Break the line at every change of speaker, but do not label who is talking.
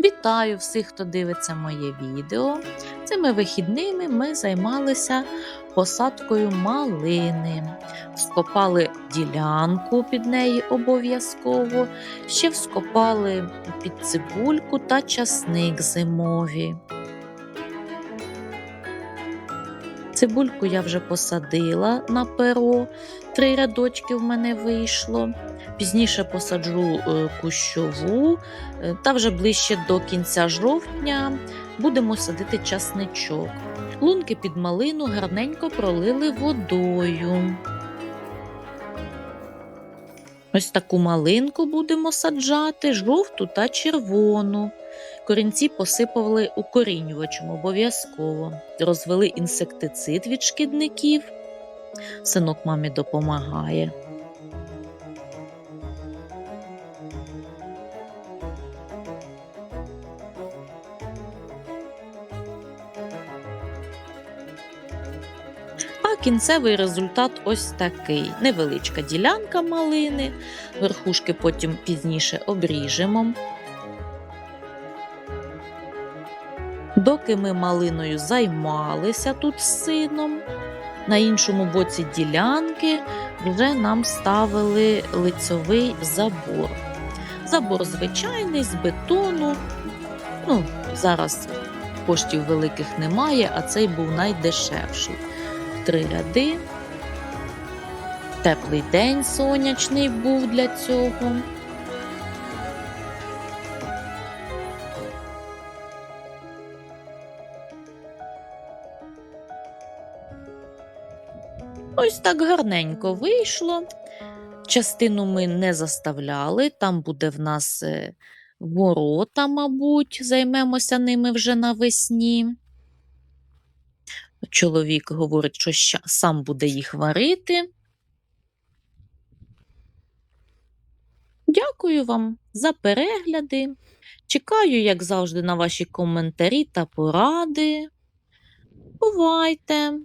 Вітаю всіх, хто дивиться моє відео. Цими вихідними ми займалися посадкою малини. Вскопали ділянку під неї обов'язково, ще вскопали під цибульку та часник зимові. Цибульку я вже посадила на перо, три рядочки в мене вийшло. Пізніше посаджу е, кущову, е, та вже ближче до кінця жовтня будемо садити часничок. Лунки під малину гарненько пролили водою. Ось таку малинку будемо саджати, жовту та червону. Корінці посипали укорінювачем обов'язково. Розвели інсектицид від шкідників. Синок мамі допомагає. Кінцевий результат ось такий: невеличка ділянка малини, верхушки потім пізніше обріжемо. Доки ми малиною займалися тут з сином, на іншому боці ділянки вже нам ставили лицьовий забор. Забор звичайний з бетону. Ну, зараз коштів великих немає, а цей був найдешевший. Три ряди. Теплий день сонячний був для цього. Ось так гарненько вийшло. Частину ми не заставляли, там буде в нас е, ворота, мабуть, займемося ними вже навесні. Чоловік говорить, що сам буде їх варити. Дякую вам за перегляди. Чекаю, як завжди, на ваші коментарі та поради. Бувайте!